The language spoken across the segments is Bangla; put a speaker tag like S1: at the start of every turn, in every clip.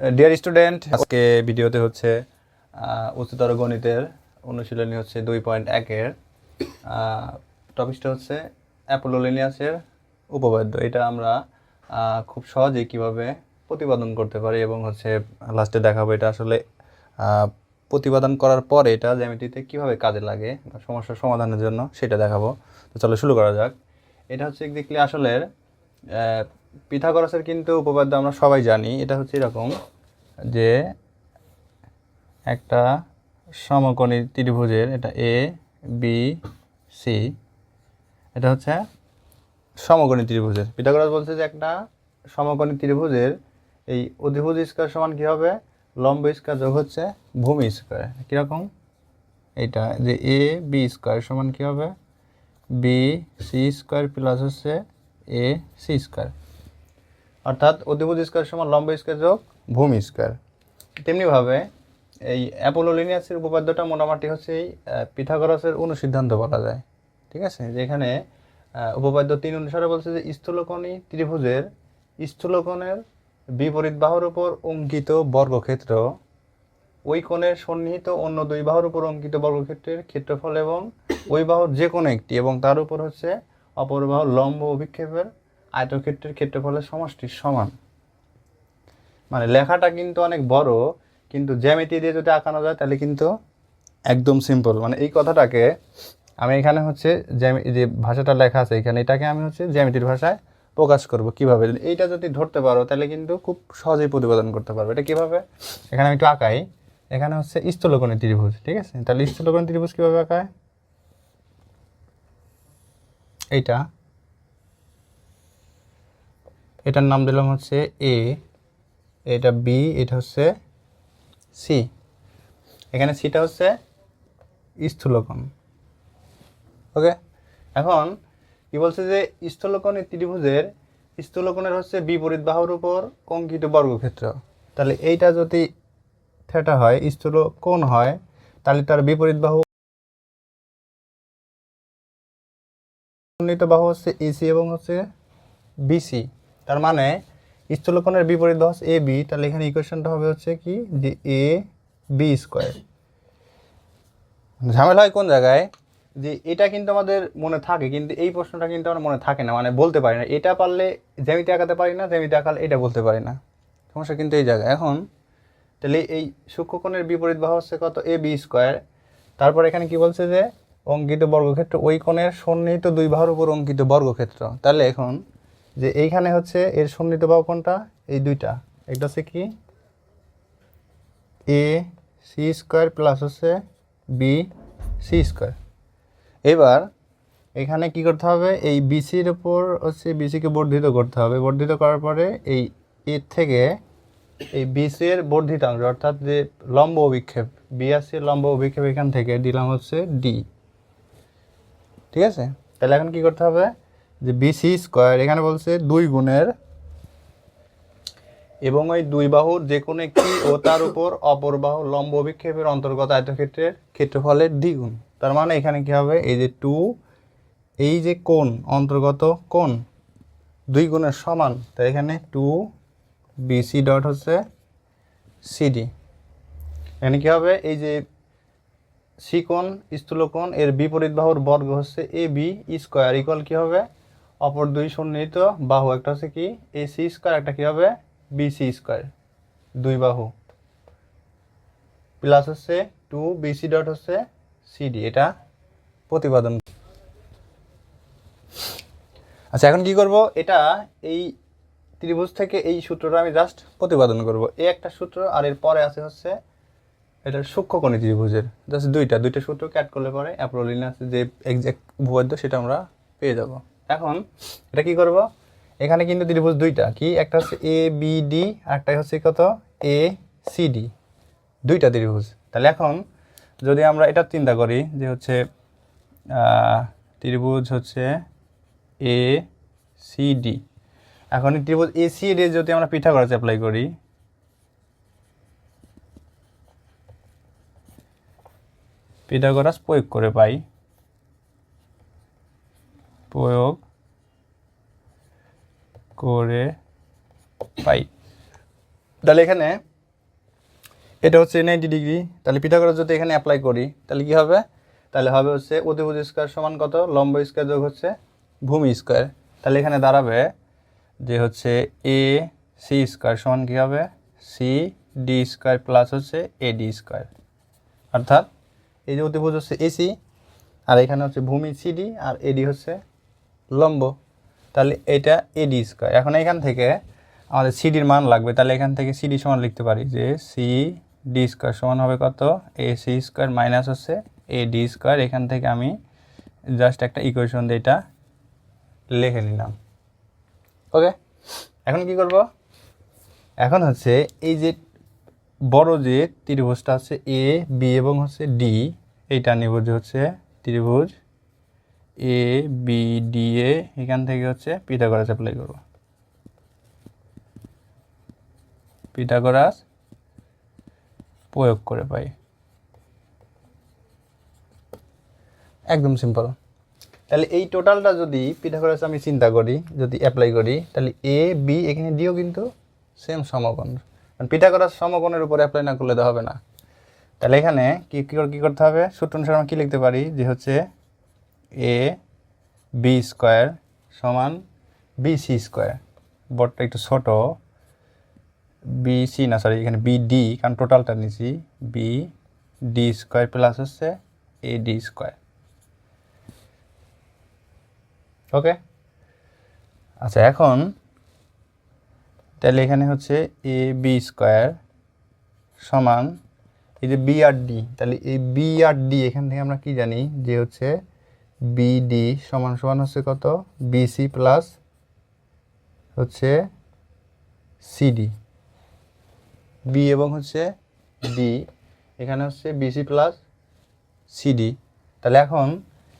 S1: ডিয়ার স্টুডেন্ট আজকে ভিডিওতে হচ্ছে উচ্চতর গণিতের অনুশীলনী হচ্ছে দুই পয়েন্ট একের টপিকটা হচ্ছে অ্যাপোলোলিনিয়াসের উপপাদ্য। এটা আমরা খুব সহজেই কীভাবে প্রতিপাদন করতে পারি এবং হচ্ছে লাস্টে দেখাবো এটা আসলে প্রতিপাদন করার পরে এটা জ্যামিতিতে কীভাবে কাজে লাগে বা সমস্যার সমাধানের জন্য সেটা দেখাবো। তো চলো শুরু করা যাক। এটা হচ্ছে এক্স্যাক্টলি আসলের আহ, পিথাগোরাসের কিন্তু উপপাদ্য আমরা সবাই জানি, এটা হচ্ছে এরকম যে একটা সমকোণী ত্রিভুজের এটা এ বি সি এটা হচ্ছে সমকোণী ত্রিভুজের। পিথাগোরাস বলছে যে একটা সমকোণী ত্রিভুজের এই অধিভুজ স্কয়ার সমান কী হবে? লম্ব স্কয়ার যোগ হচ্ছে ভূমি স্কয়ার। কীরকম? এটা যে এ বি স্কোয়ার সমান কী হবে? বি সি স্কোয়ার প্লাস হচ্ছে এ সি স্কয়ার। অর্থাৎ অধিভুজ স্কয়ার সমান লম্ব স্কয়ার যোগ ভূমি স্কয়ার। তেমনিভাবে এই অ্যাপোলোলিনিয়াসের উপপাদ্যটা মোটামুটি হচ্ছে এই পিথাগোরাসের অনুসিদ্ধান্ত বলা যায়। ঠিক আছে? যেখানে উপপাদ্য তিন অনুসারে বলছে যে স্থূলকোণী ত্রিভুজের স্থূলকোণের বিপরীত বাহুর উপর অঙ্কিত বর্গক্ষেত্র, ওই কোণের সন্নিহিত অন্য দুই বাহুর উপর অঙ্কিত বর্গক্ষেত্রের ক্ষেত্রফল এবং ওই বাহুর যে কোনো একটি এবং তার উপর হচ্ছে অপর বাহুর লম্ব অভিক্ষেপের আয়তক্ষেত্রের ক্ষেত্রফলের সমষ্টির সমান। মানে লেখাটা কিন্তু অনেক বড়, কিন্তু জ্যামিতি দিয়ে যদি আঁকানো যায়, তাহলে কিন্তু একদম সিম্পল মানে এই কথাটাকে আমি এখানে হচ্ছে জ্যামি যে ভাষাটা লেখা আছে, এখানে এটাকে আমি হচ্ছে জ্যামিতির ভাষায় প্রকাশ করব কীভাবে? এইটা যদি ধরতে পারো, তাহলে কিন্তু খুব সহজেই প্রতিপাদন করতে পারবে। এটা কীভাবে? এখানে আমি একটু আঁকাই। এখানে হচ্ছে স্থূলকোণী ত্রিভুজ, ঠিক আছে? তাহলে স্থূলকোণী ত্রিভুজ কীভাবে আঁকায়? এইটা। এটার নাম দিলাম হচ্ছে এ এটা বি এটা হচ্ছে সি এখানে সিটা হচ্ছে স্থূলকোণ। ওকে এখন, কি বলছে যে স্থূলকোণের ত্রিভুজের, স্থূলকোণের হচ্ছে বিপরীত বাহুর উপর অঙ্কিত বর্গক্ষেত্র। তাহলে এইটা যদি থেটা হয় স্থূল হয়, তাহলে তার বিপরীত বাহু বাহু হচ্ছে এসি এবং হচ্ছে বিসি তার মানে স্থূলকোণের বিপরীত হচ্ছে এ বি, তাহলে এখানে ইকুয়েশনটা হবে হচ্ছে কি? যে এ বি স্কোয়ার ঝামেলা হয় কোন জায়গায়? যে এটা কিন্তু আমাদের মনে থাকে, কিন্তু এই প্রশ্নটা কিন্তু আমার মনে থাকে না মানে বলতে পারি না। এটা পারলে জ্যামিতি আঁকাতে পারি না, জ্যামিতি আঁকালে এটা বলতে পারি না। সমস্যা কিন্তু এই জায়গায়। এখন, তাহলে এই সূক্ষ্মকোণের বিপরীত বাহু হচ্ছে কত? এ বি স্কোয়ার তারপর এখানে কি বলছে যে, অঙ্কিত বর্গক্ষেত্র ওই কোণের সন্নিহিত দুই বাহুর উপর অঙ্কিত বর্গক্ষেত্র। তাহলে এখন যে এইখানে হচ্ছে এর সন্নিহিত বাহু কোনটা? এই দুইটা। একটা হচ্ছে কি? এ সি স্কোয়ার প্লাস হচ্ছে বি সি স্কোয়ার এবার এখানে কি করতে হবে? এই বিসির ওপর হচ্ছে বিসিকে বর্ধিত করতে হবে। বর্ধিত করার পরে এই এর থেকে এই বিসির বর্ধিতাংশ অর্থাৎ যে লম্ব অভিক্ষেপ বিআসির লম্ব অভিক্ষেপ এখান থেকে দিলাম হচ্ছে ডি ঠিক আছে? তাহলে এখন কি করতে হবে? যে বিসি স্কোয়ার এখানে বলছে দুই গুণের। এবং ওই দুই বাহুর যে কোনো একটি ও তার উপর অপর বাহু লম্ব অভিক্ষেপের অন্তর্গত আয়তক্ষেত্রের ক্ষেত্রফলের দ্বিগুণ। তার মানে এখানে কি হবে? এই যে টু এই যে কোণ, অন্তর্গত কোণ, দুই গুণের সমান। তাই এখানে টু বিসি ডট হচ্ছে সিডি এখানে কী হবে? এই যে সি কোণ, স্থূলকোণ, এর বিপরীত বাহুর বর্গ হচ্ছে এ বি স্কোয়ার ইকুয়াল কী হবে? অপর দুই সন্নিহিত বাহু, একটা হচ্ছে কি? এ সি স্কোয়ার একটা কী হবে? বিসি স্কোয়ার দুই বাহু। প্লাস হচ্ছে টু বিসি ডট হচ্ছে সিডি এটা প্রতিপাদন। আচ্ছা এখন কি করব? এটা এই ত্রিভুজ থেকে এই সূত্রটা আমি জাস্ট প্রতিপাদন করব। এই একটা সূত্র, আর এর পরে আছে হচ্ছে এটা সূক্ষ্মকোণী ত্রিভুজের। জাস্ট দুইটা দুইটা সূত্র ক্যাট করলে পরে অ্যাপ্রোলিনাসের যে এক্সাক্ট উপপাদ্য সেটা আমরা পেয়ে যাব। এখন এটা কি করব? এখানে কিন্তু ত্রিভুজ দুইটা। কি? একটা হচ্ছে এ বি ডি আর একটা হচ্ছে কত? এ সি ডি দুইটা ত্রিভুজ। তাহলে এখন যদি আমরা এটা চিন্তা করি যে হচ্ছে ত্রিভুজ হচ্ছে এ সি ডি এখন ত্রিভুজ এ সি ডি যদি আমরা পিথাগোরাস অ্যাপ্লাই করি পিথাগোরাস প্রয়োগ করে পাই। প্রয়োগ করে পাই। তাহলে এখানে এটা হচ্ছে নাইনটি ডিগ্রি তাহলে পিথাগোরাস যদি এখানে অ্যাপ্লাই করি, তাহলে কি হবে? তাহলে হবে হচ্ছে অতিভুজ স্কোয়ার সমান কত? লম্ব স্কোয়ার যোগ হচ্ছে ভূমি স্কোয়ার তাহলে এখানে দাঁড়াবে যে হচ্ছে এ সি স্কোয়ার সমান কী হবে? সি ডি স্কোয়ার প্লাস হচ্ছে এ ডি স্কোয়ার অর্থাৎ এই যে অতিভুজ হচ্ছে এসি আর এখানে হচ্ছে ভূমি সিডি আর এডি হচ্ছে লম্ব, তাহলে এটা এডি স্কোয়ার। এখন এখান থেকে আমাদের সিডির মান লাগবে, তাহলে এখান থেকে সিডি সমান লিখতে পারি যে সি ডি স্কোয়ার সমান হবে কত? এ সি স্কোয়ার মাইনাস হচ্ছে এ ডি স্কোয়ার। এখান থেকে আমি জাস্ট একটা ইকুয়েশন দিয়ে এটা লিখে নিলাম। ওকে এখন কি করব? এখন হচ্ছে এই যে বড় যে ত্রিভুজটা হচ্ছে এ বি এবং হচ্ছে ডি এইটা নিব যে হচ্ছে ত্রিভুজ এ বি ডি এখান থেকে হচ্ছে পিথাগোরাস অ্যাপ্লাই করব। পিথাগোরাস প্রয়োগ করে পাই। একদম সিম্পল তাহলে এই টোটালটা যদি পিথাগোরাস আমি চিন্তা করি, যদি অ্যাপ্লাই করি, তাহলে এ বি এখানে ডিও কিন্তু সেম সমকোণ। কারণ পিথাগোরাস সমকোণের উপর অ্যাপ্লাই না করলে তো হবে না। তাহলে এখানে কি, কী কী করতে হবে? সূত্র অনুসারে আমরা কী লিখতে পারি? যে হচ্ছে এ, বি স্কোয়ার সমান বি সি স্কোয়ার। বোর্ডটা একটু ছোট। বি সি না সরি এখানে বি ডি কারণ টোটালটা নিছি। বি ডি স্কোয়ার প্লাস হচ্ছে এ ডি স্কোয়ার। ওকে আচ্ছা এখন তাহলে এখানে হচ্ছে এ বি স্কোয়ার সমান এই যে বি আর ডি। তাহলে এই বি আর ডি এখান থেকে আমরা কি জানি? যে হচ্ছে বিডি সমান সমান হচ্ছে কত? বিসি প্লাস হচ্ছে সিডি বি এবং হচ্ছে ডি এখানে হচ্ছে বিসি প্লাস সিডি তাহলে এখন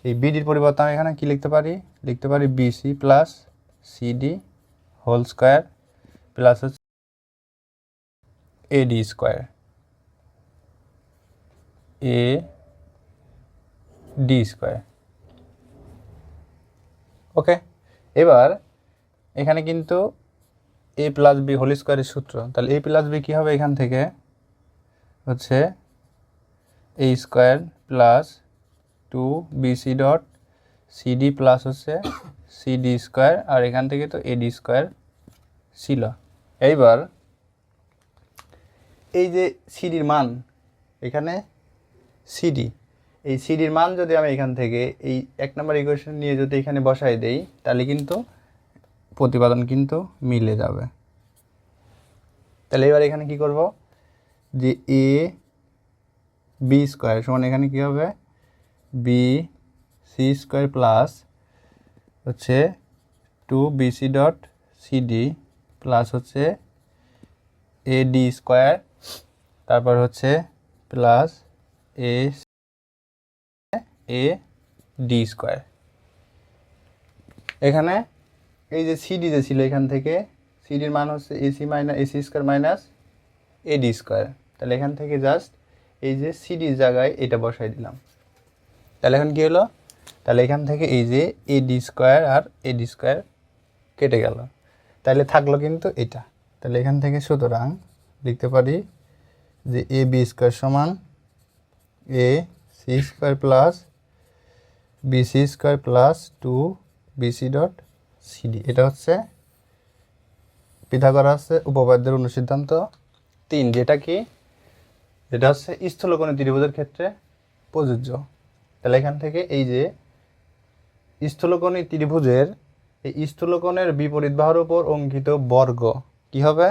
S1: এই বিডির পরিবর্তে আমি এখানে কি লিখতে পারি? লিখতে পারি BC plus CD whole square plus হচ্ছে AD square A D square okay এবার, এখানে কিন্তু এ প্লাস বি হোল স্কোয়ারের সূত্র। তাহলে এ প্লাস বি কী হবে এখান থেকে? হচ্ছে A square plus two BC dot CD plus হচ্ছে সিডি স্কোয়ার আর এখান থেকে তো এডি স্কোয়ার ছিল। এইবার, এই যে সিডির মান, এখানে সিডি এই সিডির মান যদি আমি এখান থেকে এই এক নম্বর ইকুয়েশন নিয়ে যদি এখানে বসাই দেই, তাহলে কিন্তু প্রতিপাদন কিন্তু মিলে যাবে। তাহলে এবার এখানে কি করব? যে এ বি স্কোয়ার সমান এখানে কি হবে? বি সি স্কোয়ার প্লাস হচ্ছে two BC dot CD plus হচ্ছে এ ডি স্কোয়ার তারপর হচ্ছে plus A A D square এখানে এই যে সিডি যে ছিল এখান থেকে সিডির মান হচ্ছে AC minus AC square minus AD square তাহলে এখান থেকে জাস্ট এই যে সিডির জায়গায় এটা বসাই দিলাম। তাহলে এখন কী হলো? তাহলে এখান থেকে এই যে এডি স্কোয়ার আর এডি স্কোয়ার কেটে গেল। তাহলে থাকল কিন্তু এটা। তাহলে এখান থেকে সুতরাং লিখতে পারি যে এ বি স্কোয়ার সমান A C square plus BC square plus two BC dot CD এটা হচ্ছে পিথাগোরাসে উপপাদ্যের অনুসিদ্ধান্ত তিন, যেটা কি? যেটা হচ্ছে স্থূলকোণী ত্রিভুজের ক্ষেত্রে প্রযোজ্য। তাহলে এখান থেকে এই যে স্থূলকোণী ত্রিভুজের এই স্থূলকোণের বিপরীত বাহুর উপর অঙ্কিত বর্গ কি হবে?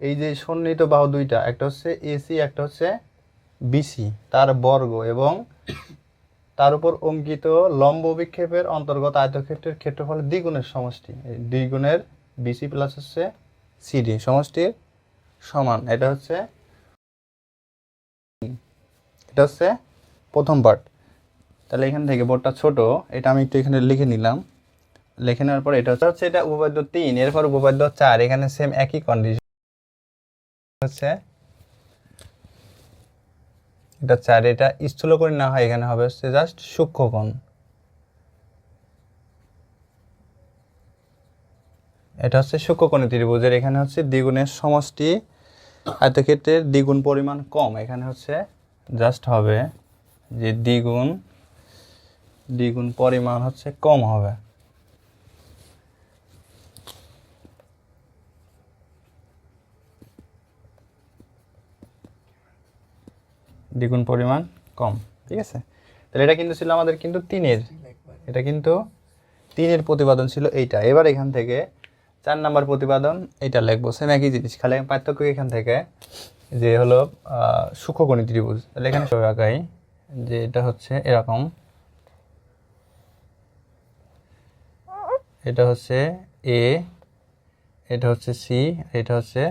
S1: এই যে সন্নিহিত বাহু দুইটা, একটা হচ্ছে এসি একটা হচ্ছে বিসি তার বর্গ এবং তার উপর অঙ্কিত লম্ব বিক্ষেপের অন্তর্গত আয়তক্ষেত্রের ক্ষেত্রফল দ্বিগুণের সমষ্টি। এই দ্বিগুণের বিসি প্লাস হচ্ছে সিডি সমষ্টির সমান। এটা হচ্ছে এটা হচ্ছে প্রথম পার্ট তাহলে এখান থেকে বোর্ডটা ছোট, এটা আমি একটু এখানে লিখে নিলাম। লিখে নেওয়ার পর এটা হচ্ছে হচ্ছে এটা উপপাদ্য তিন, এরপর উপপাদ্য চার, এখানে সেম একই কন্ডিশন হচ্ছে এটা চার, এটা স্থূল করে না হয়, এখানে হবে হচ্ছে জাস্ট সূক্ষ্মকোণ। এটা হচ্ছে সূক্ষ্মকোণী ত্রিভুজের, এখানে হচ্ছে দ্বিগুণের সমষ্টি, আয়তক্ষেত্রের দ্বিগুণ পরিমাণ কম। এখানে হচ্ছে জাস্ট হবে যে দ্বিগুণ দ্বিগুণ পরিমাণ হচ্ছে কম হবে। দ্বিগুণ পরিমাণ কম ঠিক আছে? তাহলে এটা কিন্তু ছিল আমাদের কিন্তু তিনের এটা কিন্তু তিনের প্রতিপাদন ছিল এইটা। এবার এখান থেকে চার নাম্বার প্রতিপাদন এটা লিখব। সেম একই জিনিস খালি পার্থক্য এখান থেকে যে হলো আহ, সূক্ষ্মকণি ত্রিভুজ। তাহলে এখানে সবাই আঁকাই যে এটা হচ্ছে এরকম। এটা হচ্ছে এ এটা হচ্ছে সি এটা হচ্ছে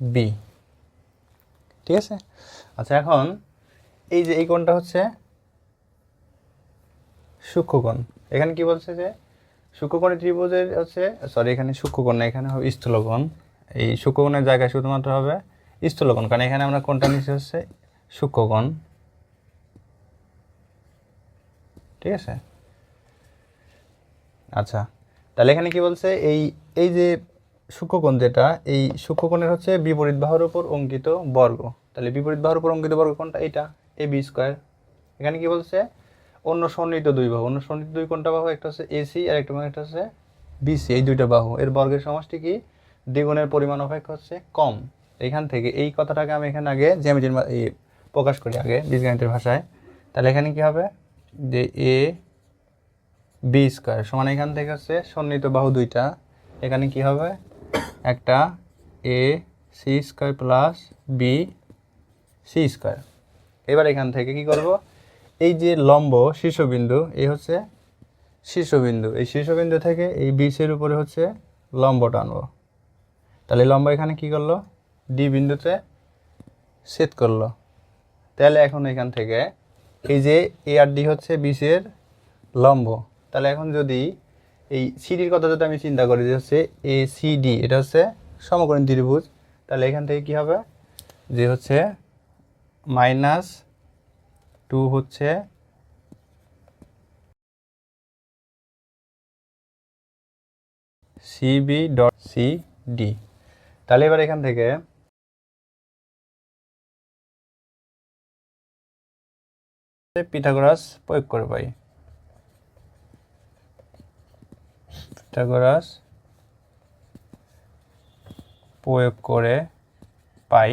S1: বি ঠিক আছে? আচ্ছা এখন এই যে, এই কোণটা হচ্ছে সূক্ষ্মকোণ। এখানে কি বলছে যে সূক্ষ্মকোণের ত্রিভুজের হচ্ছে সরি এখানে সূক্ষ্মকোণ এখানে হবে স্থূলকোণ। এই সূক্ষ্মকোণের জায়গায় শুধুমাত্র হবে স্থূলকোণ, কারণ এখানে আমরা কোণটা নিচে হচ্ছে সূক্ষ্মকোণ। ঠিক আছে? আচ্ছা তাহলে এখানে কি বলছে, এই এই যে সূক্ষ্মকোণ যেটা, এই সূক্ষ্মকোণের হচ্ছে বিপরীত বাহুর উপর অঙ্কিত বর্গ। তাহলে বিপরীত বাহুর উপর অঙ্কিত বর্গ কোনটা? এইটা। A B square. এখানে কি বলছে? অন্য সন্নিহিত দুই বাহু। অন্য সন্নিহিত দুই কোনটা বাহু? একটা হচ্ছে এসি আর একটা একটা হচ্ছে বিসি এই দুইটা বাহু। এর বর্গের সমষ্টি কি? দ্বিগুণের পরিমাণ অপেক্ষা হচ্ছে কম। এখান থেকে এই কথাটাকে আমি এখানে আগে জ্যামিতির প্রকাশ করি আগে বীজগণিতের ভাষায়। তাহলে এখানে কি হবে? যে এ বি স্কোয়ার সমান এখান থেকে হচ্ছে সন্নিহিত বাহু দুইটা। এখানে কি হবে? একটা A C square plus B C square. এবার এখান থেকে কি করব? এই যে লম্ব শীর্ষবিন্দু, এই হচ্ছে শীর্ষবিন্দু। এই শীর্ষবিন্দু থেকে এই বিসের উপরে হচ্ছে লম্ব টানবো। তাহলে লম্ব এখানে কি করল? ডি বিন্দুতে সেট করল। তাহলে এখন এখান থেকে এই যে এ আর ডি হচ্ছে বিসের লম্ব। তাহলে এখন যদি এই সিডির কথা যদি আমি চিন্তা করি যে হচ্ছে এ সি ডি এটা হচ্ছে সমকোণী ত্রিভুজ, তাহলে এখান থেকে কি হবে? যে হচ্ছে মাইনাস টু হচ্ছে সিবি ডট সি ডি তাহলে এবার এখান থেকে পিথাগোরাস প্রয়োগ করে পাই পিথাগোরাস প্রয়োগ করে পাই।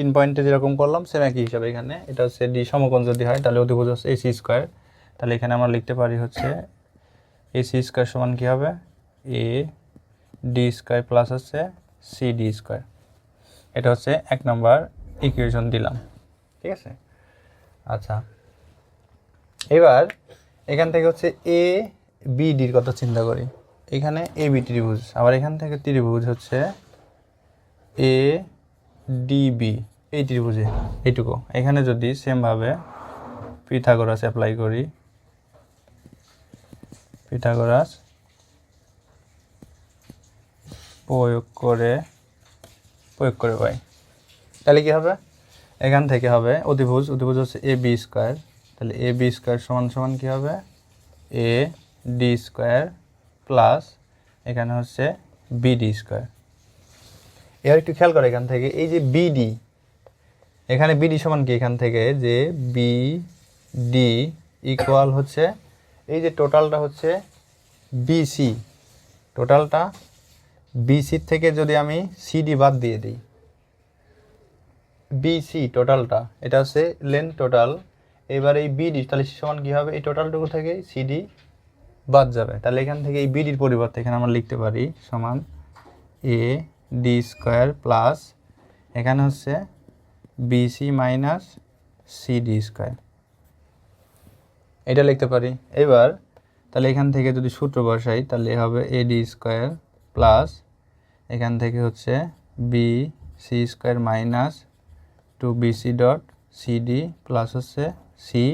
S1: তিন পয়েন্টে যেরকম করলাম সেম একই হিসাবে এখানে। এটা হচ্ছে ডি সমকোণ যদি হয়, তাহলে অধিভুজ হচ্ছে এসি স্কোয়ার তাহলে এখানে আমরা লিখতে পারি হচ্ছে এসি স্কোয়ার সমান কী হবে? এ ডি স্কোয়ার প্লাস হচ্ছে সি ডি স্কোয়ার এটা হচ্ছে এক নম্বর ইকুয়েশন দিলাম। ঠিক আছে? আচ্ছা। এবার এখান থেকে হচ্ছে এ বি ডির কথা চিন্তা করি। এখানে এ বি ত্রিভুজ। আবার এখান থেকে ত্রিভুজ হচ্ছে এ ডিবি এই ত্রিভুজে এইটুকু। এখানে যদি সেমভাবে পিথাগোরাস অ্যাপ্লাই করি পিথাগোরাস প্রয়োগ করে প্রয়োগ করে পাই। তাহলে কি হবে? এখান থেকে হবে অধিভুজ অধিভুজ হচ্ছে এ বি স্কোয়ার তাহলে এ বি স্কোয়ার সমান সমান কী হবে? এ ডি স্কোয়ার প্লাস এখানে হচ্ছে বিডি স্কোয়ার এবার একটু খেয়াল করে এখান থেকে, এই যে বিডি এখানে বিডি সমান কি এখান থেকে? যে বি ডি ইকুয়াল হচ্ছে, এই যে টোটালটা হচ্ছে বিসি টোটালটা বিসি থেকে যদি আমি সিডি বাদ দিয়ে দিই বিসি টোটালটা এটা হচ্ছে লেন টোটাল এবার এই বিডি তাহলে সমান কী হবে? এই টোটালটুকু থেকে সিডি বাদ যাবে। তাহলে এখান থেকে এই বিডির পরিবর্তে এখানে আমরা লিখতে পারি সমান এ ডি স্কোয়ার প্লাস এখানে হচ্ছে বিসি মাইনাস সিডি স্কোয়ার এটা লিখতে পারি। এবার তাহলে এখান থেকে যদি সূত্র বসাই, তাহলে হবে এ ডি স্কোয়ার প্লাস এখান থেকে হচ্ছে B C square minus two BC dot CD plus হচ্ছে সি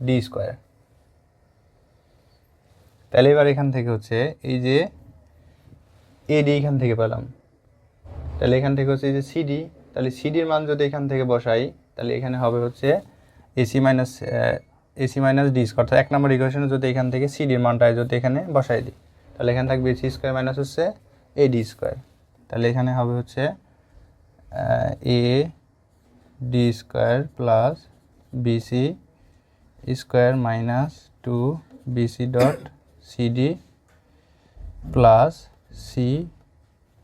S1: ডি স্কোয়ার তাহলে এবার এখান থেকে হচ্ছে এই যে এডি এখান থেকে পেলাম। তাহলে এখান থেকে হচ্ছে এই যে সিডি তাহলে সিডির মান যদি এখান থেকে বসাই, তাহলে এখানে হবে হচ্ছে AC minus AC minus D square অর্থাৎ এক নম্বর ইকুয়েশনে যদি এখান থেকে সিডির মানটা যদি এখানে বসাই দিই, তাহলে এখানে থাকবে সি স্কোয়ার মাইনাস হচ্ছে এ ডি স্কোয়ার তাহলে এখানে হবে হচ্ছে A D square plus BC square minus two BC dot CD plus C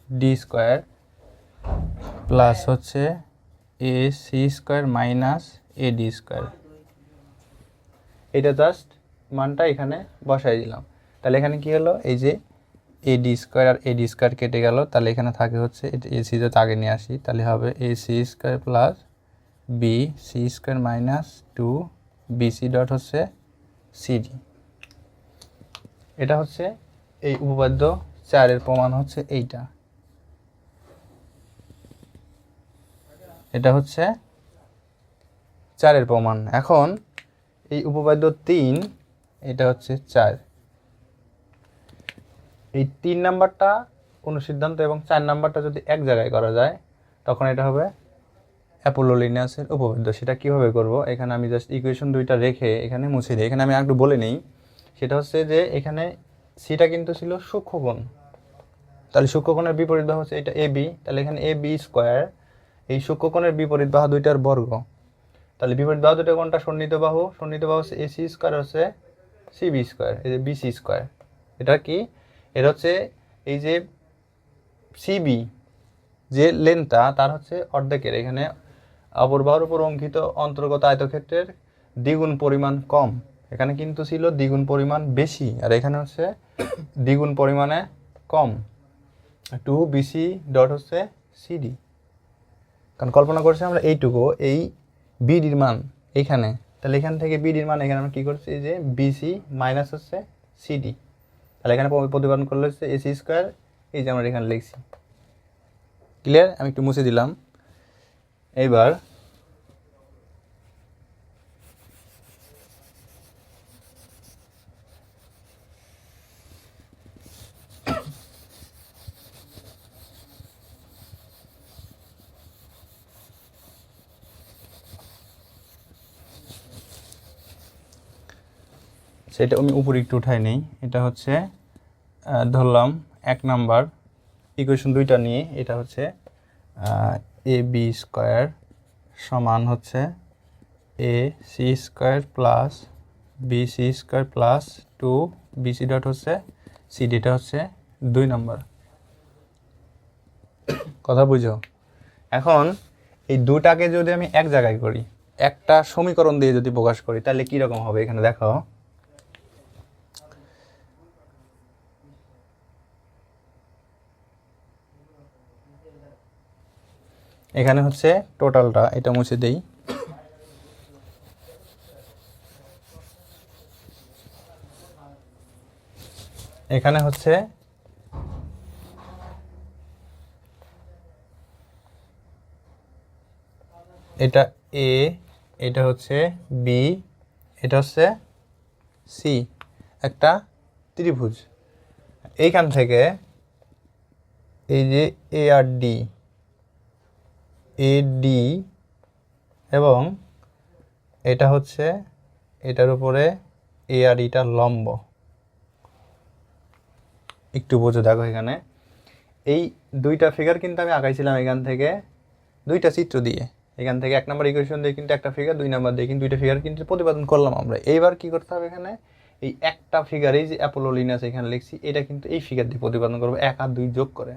S1: D square plus হচ্ছে A C square minus A D square. এটা জাস্ট মানটা এখানে বসাই দিলাম। তাহলে এখানে কি হলো? এই যে এ ডি স্কোয়ার আর এ ডি স্কোয়ার কেটে গেল, তাহলে এখানে থাকে হচ্ছে এ সি যদি আগে নিয়ে আসি, তাহলে হবে A C square plus B C square minus two B C dot হচ্ছে সিডি। এটা হচ্ছে এই উপপাদ্য চারের প্রমাণ হচ্ছে এইটা। এটা হচ্ছে চারের প্রমাণ। এখন এই উপপাদ্য তিন, এটা হচ্ছে চার। এই তিন নাম্বারটা অনুসিদ্ধান্ত এবং চার নাম্বারটা যদি এক জায়গায় করা যায়, তখন এটা হবে অ্যাপোলো লিনিয়াসের উপপাদ্য। সেটা কীভাবে করব? এখানে আমি জাস্ট ইকুয়েশন দুইটা রেখে এখানে মুছে দিই। এখানে আমি একটু বলে নিই। সেটা হচ্ছে যে এখানে সিটা কিন্তু ছিল সূক্ষ্মকোণ। তাহলে সূক্ষ্মকোণের বিপরীত হচ্ছে এটা এ বি তাহলে এখানে এ বি স্কোয়ার এই সূক্ষ্মকোণের বিপরীত বাহু দুইটার বর্গ। তাহলে বিপরীত বাহু দুটো কোনটা সন্নিহিত বাহু সন্নিহিত বাহু হচ্ছে এসি স্কোয়ার হচ্ছে সিবি স্কোয়ার, এই যে বিসি স্কোয়ার। এটা কি? এটা হচ্ছে এই যে সিবি, যে লেনটা, তার হচ্ছে অর্ধেকের। এখানে অপর বাহুর উপর অঙ্কিত অন্তর্গত আয়তক্ষেত্রের দ্বিগুণ পরিমাণ কম। এখানে কিন্তু ছিল দ্বিগুণ পরিমাণ বেশি, আর এখানে হচ্ছে দ্বিগুণ পরিমাণে কম। টু বিসি ডট হচ্ছে সিডি কারণ কল্পনা করছি আমরা এইটুকু, এই বিডির মান এইখানে। তাহলে এখান থেকে বিডির মান এখানে আমরা কী করছি যে বিসি মাইনাস হচ্ছে সিডি। তাহলে এখানে প্রতিপাদন করলে হচ্ছে এসি স্কোয়ার, এই যে আমরা এখানে লিখছি। ক্লিয়ার? আমি একটু মুছে দিলাম। এইবার সেটা আমি উপরে একটু উঠাই নেই। এটা হচ্ছে ধরলাম এক নাম্বার ইকুয়েশন দুইটা নিয়ে, এটা হচ্ছে এ বি স্কোয়ার সমান হচ্ছে A C square plus B C square plus two B C dot হচ্ছে সি ডিটা হচ্ছে দুই নাম্বার। কথা বুঝো? এখন এই দুটাকে যদি আমি এক জায়গায় করি, একটা সমীকরণ দিয়ে যদি প্রকাশ করি, তাহলে কীরকম হবে? এখানে দেখো এখানে হচ্ছে টোটালটা, এটা মুছে দেই। এখানে হচ্ছে এটা এ এটা হচ্ছে বি এটা হচ্ছে সি একটা ত্রিভুজ। এইখান থেকে এই যে এ আর ডি এ ডি এবং এটা হচ্ছে এটার উপরে এ আর ইটা লম্ব। একটু বোঝো, দেখো এখানে। এই দুইটা ফিগার কিন্তু আমি আঁকাইছিলাম এখান থেকে দুইটা চিত্র দিয়ে। এখান থেকে এক নম্বর ইকুয়েশন দিয়ে কিন্তু একটা ফিগার দুই নম্বর দিয়ে কিন্তু দুইটা ফিগার কিন্তু প্রতিপাদন করলাম আমরা। এইবার কি করতে হবে এখানে? এই একটা ফিগারেই যে অ্যাপোলো লিনাস এখানে লিখছি, এটা কিন্তু এই ফিগার দিয়ে প্রতিপাদন করব, এক আর দুই যোগ করে।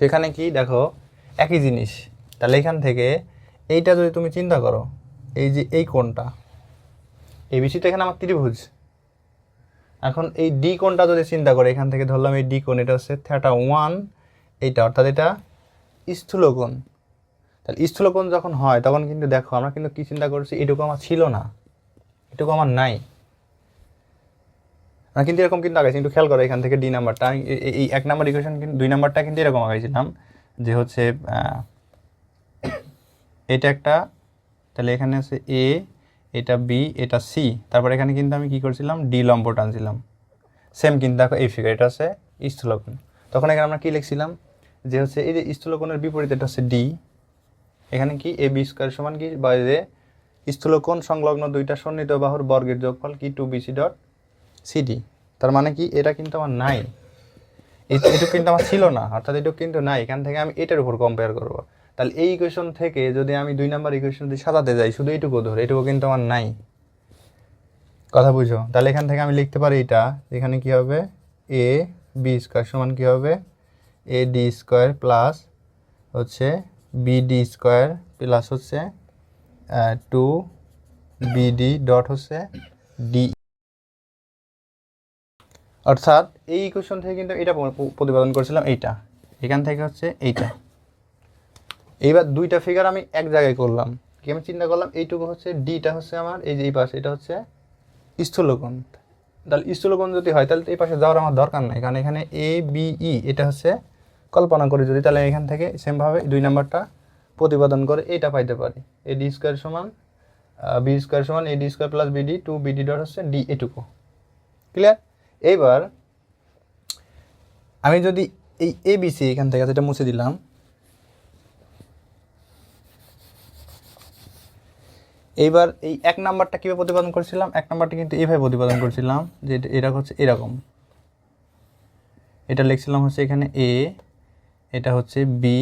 S1: সেখানে কি? দেখো, একই জিনিস। তাহলে এখান থেকে এইটা যদি তুমি চিন্তা করো, এই যে এই কোণটা, এই বিষয়টা এখানে আমার ত্রিভুজ। এখন এই ডি কোণটা যদি চিন্তা করে, এখান থেকে ধরলাম এই ডি কোণ, এটা হচ্ছে থ্যাটা ওয়ান এইটা অর্থাৎ এটা স্থূল কোণ। তাহলে স্থূল কোণ যখন হয়, তখন কিন্তু দেখো, আমরা কিন্তু কি চিন্তা করছি, এটুকু আমার ছিল না, এটুকু আমার নাই। আমরা কিন্তু এরকম কিন্তু আগাইছি কিন্তু খেয়াল করো, এখান থেকে ডি নাম্বারটা এই এক নাম্বার ইকুয়েশন কিন্তু, দুই নাম্বারটা কিন্তু এরকম আগাইছিলাম, যে হচ্ছে এটা একটা, তাহলে এখানে আছে এ এটা বি এটা সি তারপর এখানে কিন্তু আমি কি করছিলাম? ডি লম্ব টানছিলাম। সেম কিন্তু দেখো এই ফিগার এটা হচ্ছে স্থূলকোণ। তখন এখানে আমরা কী লিখছিলাম? যে হচ্ছে এই যে স্থূলকোণের বিপরীত, এটা হচ্ছে ডি এখানে কি এ বি স্কোয়ার সমান কি? বা যে স্থূলকোণ সংলগ্ন দুইটা সন্নিহিত বাহুর বর্গের যোগফল কি? টু বিসি ডট সিডি তার মানে কি? এটা কিন্তু আমার নাই। এটুকু কিন্তু আমার ছিল না, অর্থাৎ এটুকু কিন্তু নাই। এখান থেকে আমি এটার উপর কম্পেয়ার করব। তাহলে এই ইকুয়েশন থেকে যদি আমি দুই নাম্বার ইকুয়েশন যদি সাজাতে যাই, শুধু এইটুকু ধরে এটুকু কিন্তু আমার নাই। কথা বুঝো? তাহলে এখান থেকে আমি লিখতে পারি এটা, এখানে কি হবে? এ বি স্কোয়ার সমান কী হবে? এ ডি স্কোয়ার প্লাস হচ্ছে বি ডি স্কোয়ার প্লাস হচ্ছে টু বিডি ডট হচ্ছে ডি অর্থাৎ এই ইকুয়েশন থেকে কিন্তু এটা প্রতিপাদন করেছিলাম এইটা। এখান থেকে হচ্ছে এইটা। এইবার দুইটা ফিগার আমি এক জায়গায় করলাম। কি আমি চিন্তা করলাম? এইটুকু হচ্ছে ডিটা হচ্ছে আমার, এই যে এই পাশে, এটা হচ্ছে স্থূলকোণ। তাহলে স্থূলকোণ যদি হয়, তাহলে এই পাশে যাওয়ার আমার দরকার নাই, কারণ এখানে এ বি ই এটা হচ্ছে কল্পনা করি যদি, তাহলে এখান থেকে সেমভাবে দুই নাম্বারটা প্রতিপাদন করে এটা পাইতে পারি। এ ডি স্কোয়ার সমান বি স্কোয়ার সমান A D square plus BD two BD dot হচ্ছে ডি এটুকু। ক্লিয়ার এইবার, আমি যদি এই এ বি সি এখান থেকে যেটা মুছে দিলাম এইবার এই এক নাম্বারটা কীভাবে প্রতিপাদন করেছিলাম? এক নাম্বারটা কিন্তু এইভাবে প্রতিপাদন করেছিলাম যে এটা- হচ্ছে এরকম। এটা লিখছিলাম হচ্ছে এখানে এ এটা হচ্ছে বি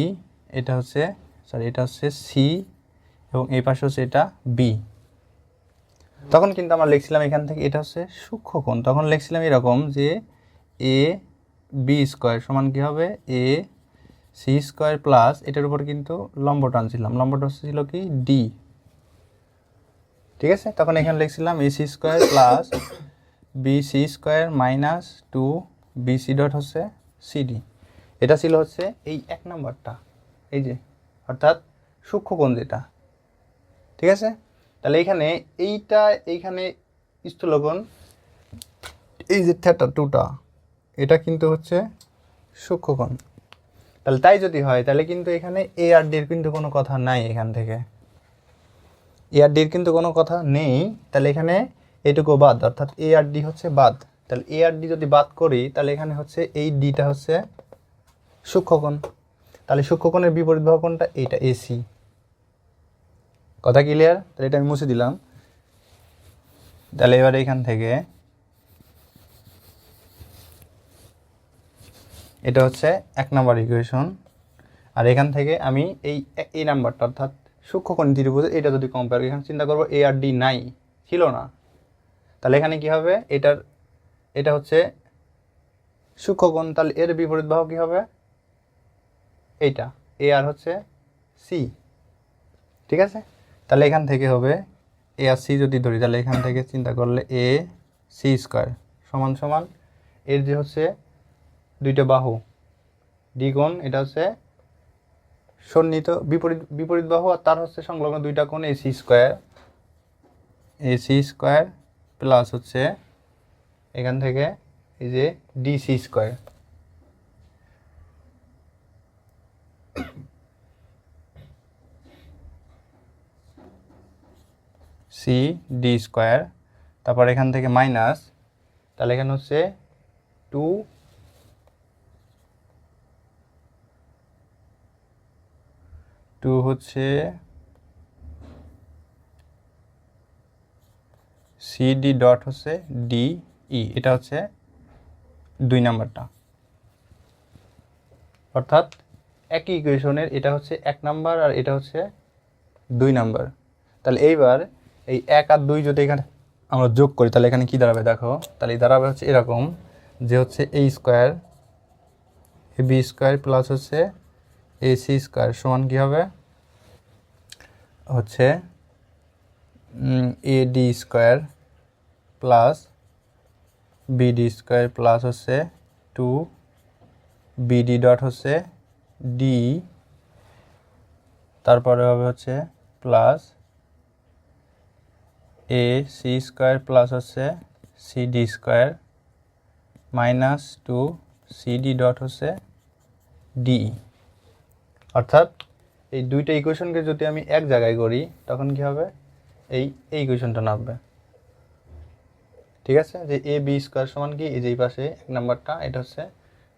S1: এটা হচ্ছে সরি এটা হচ্ছে সি এবং এই পাশে হচ্ছে এটা বি তখন কিন্তু আমরা লিখছিলাম এখান থেকে, এটা হচ্ছে সূক্ষ্মকোণ তখন লিখছিলাম এরকম যে এ বি স্কোয়ার সমান কী হবে? এ সি স্কোয়ার প্লাস এটার উপর কিন্তু লম্ব টানছিলাম লম্বটা হচ্ছে ছিল কি? ডি ঠিক আছে? তখন এখানে লিখছিলাম A C square plus B C square minus two B C dot হচ্ছে সিডি এটা ছিল হচ্ছে এই এক নম্বরটা। এই যে, অর্থাৎ সূক্ষ্মকোণ যেটা। ঠিক আছে? তাহলে এইখানে এইটা, এইখানে স্থূলকোণ এই যে থ্যাটা টুটা এটা কিন্তু হচ্ছে সূক্ষ্মকোণ তাহলে তাই যদি হয়, তাহলে কিন্তু এখানে এ আর ডির কিন্তু কোনো কথা নাই এখান থেকে। এ আর ডির কিন্তু কোনো কথা নেই। তাহলে এখানে এটুকু বাদ, অর্থাৎ এ আর ডি হচ্ছে বাদ। তাহলে এ আর ডি যদি বাদ করি, তাহলে এখানে হচ্ছে এই ডিটা হচ্ছে সূক্ষ্মকোণ। তাহলে সূক্ষ্মকোণের বিপরীত বাহু কোণটা এইটা এসি কথা ক্লিয়ার তাহলে এটা আমি মুছে দিলাম। তাহলে এবার এখান থেকে এটা হচ্ছে এক নাম্বার ইকুয়েশন আর এখান থেকে আমি এই এই নাম্বারটা, অর্থাৎ সূক্ষ্মকোণ ত্রিভুজ এটা যদি কম্পেয়ার এখানে চিন্তা করব এ আর ডি নাই, ছিল না। তাহলে এখানে কি হবে? এটার, এটা হচ্ছে সূক্ষ্মকোণ, তাহলে এর বিপরীত বাহু কী হবে? এইটা। এ আর হচ্ছে সি ঠিক আছে? তাহলে এখান থেকে হবে এ আর সি যদি ধরি, তাহলে এখান থেকে চিন্তা করলে এ সি স্কোয়ার সমান সমান, এর যে হচ্ছে দুইটা বাহু, দ্বিগুণ, এটা হচ্ছে সন্নিহিত, বিপরীত বিপরীত বাহু আর তার হচ্ছে সংলগ্ন দুইটা কোণ AC square. AC square plus হচ্ছে এখান থেকে এই যে DC square. C, D square, তারপর এখান থেকে মাইনাস, তাহলে এখানে হচ্ছে টু টু হচ্ছে সিডি ডট হচ্ছে ডি ই এটা হচ্ছে দুই নাম্বারটা। অর্থাৎ একই ইকুয়েশনের এটা হচ্ছে এক নাম্বার আর এটা হচ্ছে দুই নাম্বার। তাহলে এইবার এই এক আর দুই যদি এখানে আমরা যোগ করি, তাহলে এখানে কি দাঁড়াবে দেখো? তাহলে এই দাঁড়াবে হচ্ছে এরকম যে হচ্ছে এই square A B square plus হচ্ছে এ সি স্কোয়ার সমান কী হবে? হচ্ছে A D square plus BD square plus হচ্ছে টু বিডি ডট হচ্ছে ডি তারপরে হবে হচ্ছে plus A C square plus হচ্ছে CD square minus two CD dot হচ্ছে ডি অর্থাৎ এই দুইটা ইকুয়েশনকে যদি আমি এক জায়গায় করি, তখন কি হবে? এই এই ইকুয়েশনটা নামবে। ঠিক আছে? যে এ বি স্কোয়ার সমান কি? এই যে এই পাশে এক নাম্বারটা, এটা হচ্ছে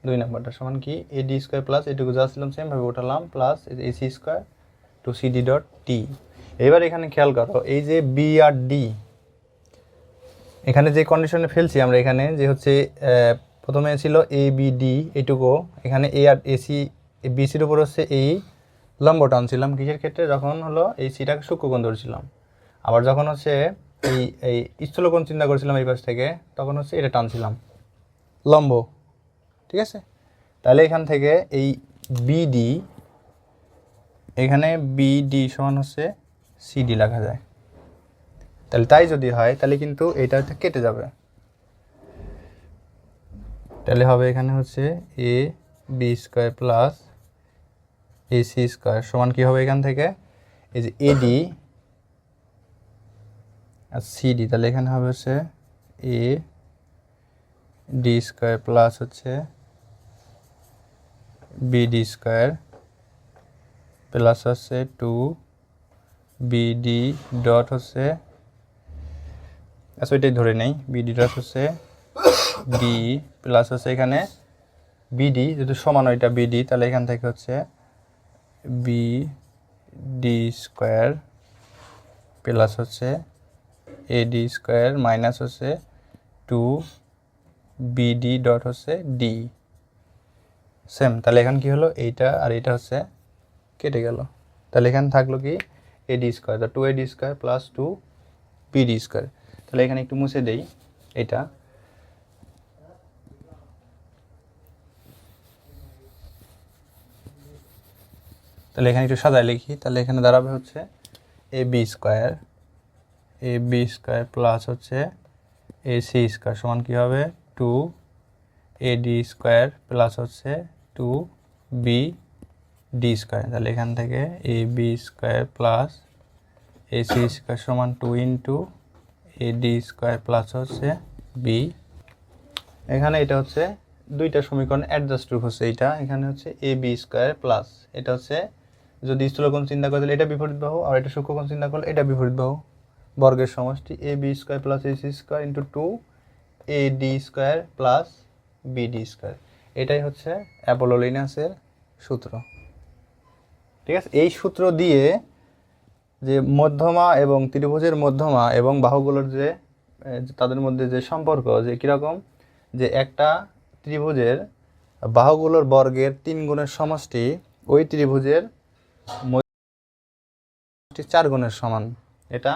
S1: দুই নাম্বারটা সমান কি? এ ডি স্কোয়ার প্লাস এটুকু যা ছিলাম সেমভাবে উঠালাম plus A C square two C D dot T এবার এখানে খেয়াল করো, এই যে বি আর ডি এখানে যে কন্ডিশনে ফেলছি আমরা এখানে, যে হচ্ছে প্রথমে ছিল এ বি ডি এইটুকু এখানে এ আর এসি বিসির উপর হচ্ছে এই লম্ব টানছিলাম কিসের ক্ষেত্রে? যখন হলো এই সিটাকে সূক্ষ্মকোণ ধরছিলাম। আবার যখন হচ্ছে এই এই স্থূলকোণ চিন্তা করছিলাম এই পাশ থেকে, তখন হচ্ছে এটা টানছিলাম। লম্ব। ঠিক আছে? তাহলে এখান থেকে এই বিডি এখানে বিডি সমান হচ্ছে সিডি লেখা যায়। তাহলে তাই যদি হয়, তাহলে কিন্তু এটা কেটে যাবে। তাহলে হবে এখানে হচ্ছে A B square plus A C square সমান কী হবে এখান থেকে? এই যে এডি আর সিডি তাহলে এখানে হবে হচ্ছে এ ডি স্কোয়ার প্লাস হচ্ছে বিডি স্কোয়ার প্লাস হচ্ছে টু বিডি ডট হচ্ছে আচ্ছা ওইটাই ধরে নেই বিডি ডট হচ্ছে ডি প্লাস হচ্ছে এখানে বিডি যদি সমান ওইটা বিডি তাহলে এখান থেকে হচ্ছে বি ডি স্কোয়ার প্লাস হচ্ছে এডি স্কোয়ার মাইনাস হচ্ছে টু বিডি ডট হচ্ছে ডি সেম তাহলে এখন কি হলো? এইটা আর এইটা হচ্ছে কেটে গেল। তাহলে এখানে থাকল কি? এডি স্কোয়ার তো two AD square plus two BD square তাহলে এখানে একটু মুছে দেই, এটা। তাহলে এখানে একটু সাজায় লিখি। তাহলে এখানে দাঁড়াবে হচ্ছে A B square. A B square plus হচ্ছে এ সি স্কোয়ার সমান কী হবে? Two A D square plus হচ্ছে টু বি ডি স্কোয়ার। তাহলে এখান থেকে A B square plus A C square সমান two into A D square plus হচ্ছে বি। এখানে এটা হচ্ছে দুইটা সমীকরণ অ্যাডজাস্ট রূপ হচ্ছে এইটা। এখানে হচ্ছে এ বি স্কোয়ার প্লাস। এটা হচ্ছে যদি স্থূলকোণ চিন্তা করে তাহলে এটা বিপরীত বাহু, আর এটা সূক্ষ্মকোণ চিন্তা করলে এটা বিপরীত বাহু। বর্গের সমষ্টি A B square plus A C square into two A D square plus B D square এটাই হচ্ছে অ্যাপোলোলিনাসের সূত্র। ঠিক আছে? এই সূত্র দিয়ে যে মধ্যমা এবং ত্রিভুজের মধ্যমা এবং বাহুগুলোর যে তাদের মধ্যে যে সম্পর্ক যে কীরকম? যে একটা ত্রিভুজের বাহুগুলোর বর্গের তিন গুণের সমষ্টি ওই ত্রিভুজের চার গুণের সমান। এটা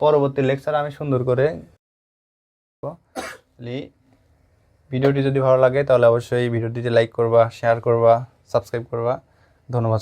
S1: পরবর্তী লেকচার আমি সুন্দর করে ভিডিওটি যদি ভালো লাগে তাহলে অবশ্যই ভিডিওটিতে লাইক করবা শেয়ার করবা সাবস্ক্রাইব করবা। ধন্যবাদ।